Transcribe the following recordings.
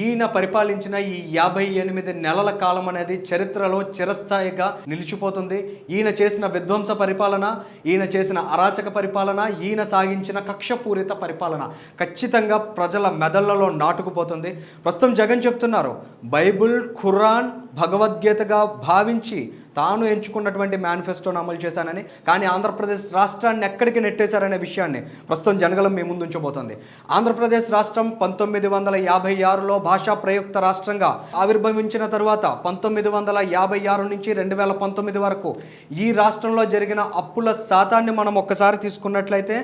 ఈయన పరిపాలించిన ఈ యాభై ఎనిమిది నెలల కాలం అనేది చరిత్రలో చిరస్థాయిగా నిలిచిపోతుంది. ఈయన చేసిన విధ్వంస పరిపాలన ఈయన చేసిన అరాచక పరిపాలన ఈయన సాగించిన కక్షపూరిత పరిపాలన ఖచ్చితంగా ప్రజల మెదళ్ళలో నాటుకుపోతుంది. ప్రస్తుతం జగన్ చెప్తున్నారు బైబుల్ ఖురాన్ భగవద్గీతగా భావించి తాను ఎంచుకున్నటువంటి మేనిఫెస్టోను అమలు చేశానని కానీ ఆంధ్రప్రదేశ్ రాష్ట్రాన్ని ఎక్కడికి నెట్టేశారనే విషయాన్ని ప్రస్తుతం జనగలం మీ ముందు ఉంచబోతోంది. ఆంధ్రప్రదేశ్ రాష్ట్రం పంతొమ్మిది వందల యాభై ఆరులో భాషా ప్రయుక్త రాష్ట్రంగా ఆవిర్భవించిన తరువాత పంతొమ్మిది వందల యాభై ఆరు నుంచి రెండు వేల పంతొమ్మిది వరకు ఈ రాష్ట్రంలో జరిగిన అప్పుల శాతాన్ని మనం ఒక్కసారి తీసుకున్నట్లయితే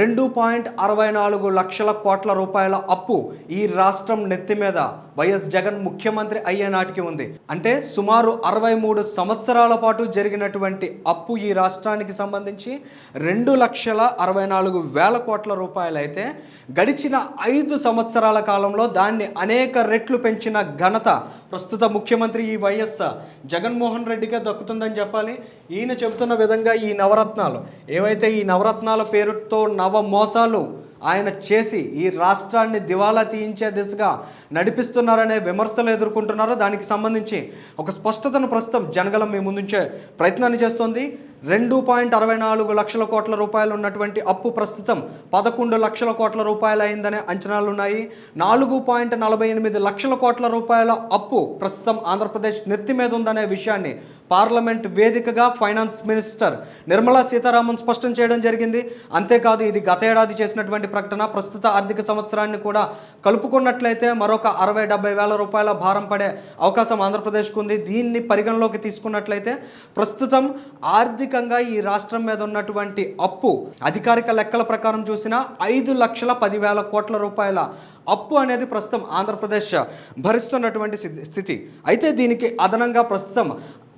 రెండు పాయింట్ అరవై నాలుగు లక్షల కోట్ల రూపాయల అప్పు ఈ రాష్ట్రం నెత్తి మీద వైఎస్ జగన్ ముఖ్యమంత్రి అయ్యే నాటికి ఉంది. అంటే సుమారు అరవై మూడు సంవత్సరాలు పాటు జరిగినటువంటి అప్పు ఈ రాష్ట్రానికి సంబంధించి రెండు లక్షల అరవై నాలుగు వేల కోట్ల రూపాయలు అయితే గడిచిన ఐదు సంవత్సరాల కాలంలో దాన్ని అనేక రెట్లు పెంచిన ఘనత ప్రస్తుత ముఖ్యమంత్రి ఈ వైఎస్ జగన్మోహన్ రెడ్డిగా దక్కుతుందని చెప్పాలి. ఈయన చెబుతున్న విధంగా ఈ నవరత్నాలు ఏవైతే ఈ నవరత్నాల పేరుతో నవ మోసాలు ఆయన చేసి ఈ రాష్ట్రాన్ని దివాలా తీయించే దిశగా నడిపిస్తున్నారనే విమర్శలు ఎదుర్కొంటున్నారో దానికి సంబంధించి ఒక స్పష్టతను ప్రస్తుతం జనగలం మీ ముందుంచే ప్రయత్నాన్ని చేస్తోంది. రెండు పాయింట్ అరవై నాలుగు లక్షల కోట్ల రూపాయలు ఉన్నటువంటి అప్పు ప్రస్తుతం పదకొండు లక్షల కోట్ల రూపాయలు అయిందనే అంచనాలు ఉన్నాయి. నాలుగు పాయింట్ నలభై ఎనిమిది లక్షల కోట్ల రూపాయల అప్పు ప్రస్తుతం ఆంధ్రప్రదేశ్ నెత్తి మీద ఉందనే విషయాన్ని పార్లమెంట్ వేదికగా ఫైనాన్స్ మినిస్టర్ నిర్మలా సీతారామన్ స్పష్టం చేయడం జరిగింది. అంతేకాదు ఇది గత ఏడాది చేసినటువంటి ప్రకటన. ప్రస్తుత ఆర్థిక సంవత్సరాన్ని కూడా కలుపుకున్నట్లయితే మరొక అరవై డెబ్బై వేల రూపాయల భారం పడే అవకాశం ఆంధ్రప్రదేశ్కు ఉంది. దీన్ని పరిగణలోకి తీసుకున్నట్లయితే ప్రస్తుతం ఆర్థిక అధికంగా ఈ రాష్ట్రం మీద ఉన్నటువంటి అప్పు అధికారిక లెక్కల ప్రకారం చూసినా ఐదు లక్షల పదివేల కోట్ల రూపాయల అప్పు అనేది ప్రస్తుతం ఆంధ్రప్రదేశ్ భరిస్తున్నటువంటి స్థితి. అయితే దీనికి అదనంగా ప్రస్తుతం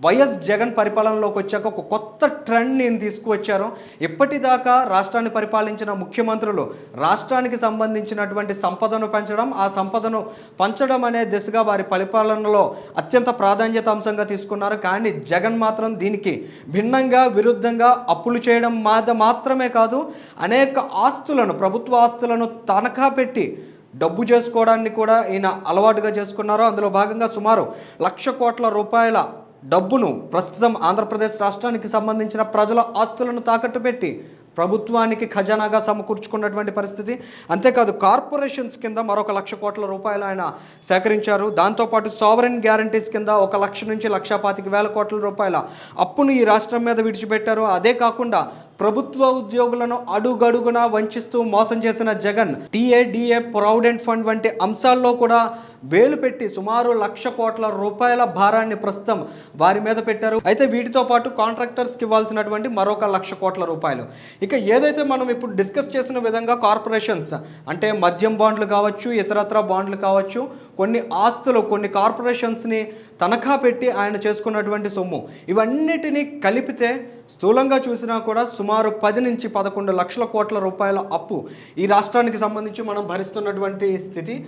వైఎస్ జగన్ పరిపాలనలోకి వచ్చాక ఒక కొత్త ట్రెండ్ నేను తీసుకువచ్చారు. ఇప్పటిదాకా రాష్ట్రాన్ని పరిపాలించిన ముఖ్యమంత్రులు రాష్ట్రానికి సంబంధించినటువంటి సంపదను పెంచడం ఆ సంపదను పంచడం అనే దిశగా వారి పరిపాలనలో అత్యంత ప్రాధాన్యత అంశంగా తీసుకున్నారు. కానీ జగన్ మాత్రం దీనికి భిన్నంగా విరుద్ధంగా అప్పులు చేయడం మాద మాత్రమే కాదు అనేక ఆస్తులను ప్రభుత్వ ఆస్తులను తనఖా పెట్టి డబ్బు చేసుకోవడాన్ని కూడా ఈయన అలవాటుగా చేసుకున్నారు. అందులో భాగంగా సుమారు లక్ష కోట్ల రూపాయల డబ్బును ప్రస్తుతం ఆంధ్రప్రదేశ్ రాష్ట్రానికి సంబంధించిన ప్రజల ఆస్తులను తాకట్టు పెట్టి ప్రభుత్వానికి ఖజానాగా సమకూర్చుకున్నటువంటి పరిస్థితి. అంతేకాదు కార్పొరేషన్స్ కింద మరొక లక్ష కోట్ల రూపాయలు ఆయన సేకరించారు. దాంతోపాటు సావరెన్ గ్యారంటీస్ కింద ఒక లక్ష నుంచి లక్ష పాతిక వేల కోట్ల రూపాయల అప్పును ఈ రాష్ట్రం మీద విడిచిపెట్టారు. అదే కాకుండా ప్రభుత్వ ఉద్యోగులను అడుగడుగునా వంచిస్తూ మోసం చేసిన జగన్ టీఏడిఏ ప్రావిడెంట్ ఫండ్ వంటి అంశాల్లో కూడా వేలు పెట్టి సుమారు లక్ష కోట్ల రూపాయల భారాన్ని ప్రస్తుతం వారి మీద పెట్టారు. అయితే వీటితో పాటు కాంట్రాక్టర్స్కి ఇవ్వాల్సినటువంటి మరొక లక్ష కోట్ల రూపాయలు. ఇక ఏదైతే మనం ఇప్పుడు డిస్కస్ చేసిన విధంగా కార్పొరేషన్స్ అంటే మద్యం బాండ్లు కావచ్చు ఇతరత్ర బాండ్లు కావచ్చు కొన్ని ఆస్తులు కొన్ని కార్పొరేషన్స్ని తనఖా పెట్టి ఆయన చేసుకున్నటువంటి సొమ్ము ఇవన్నిటినీ కలిపితే స్థూలంగా చూసినా కూడా సుమారు పది నుంచి పదకొండు లక్షల కోట్ల రూపాయల అప్పు ఈ రాష్ట్రానికి సంబంధించి మనం భరిస్తున్నటువంటి స్థితి.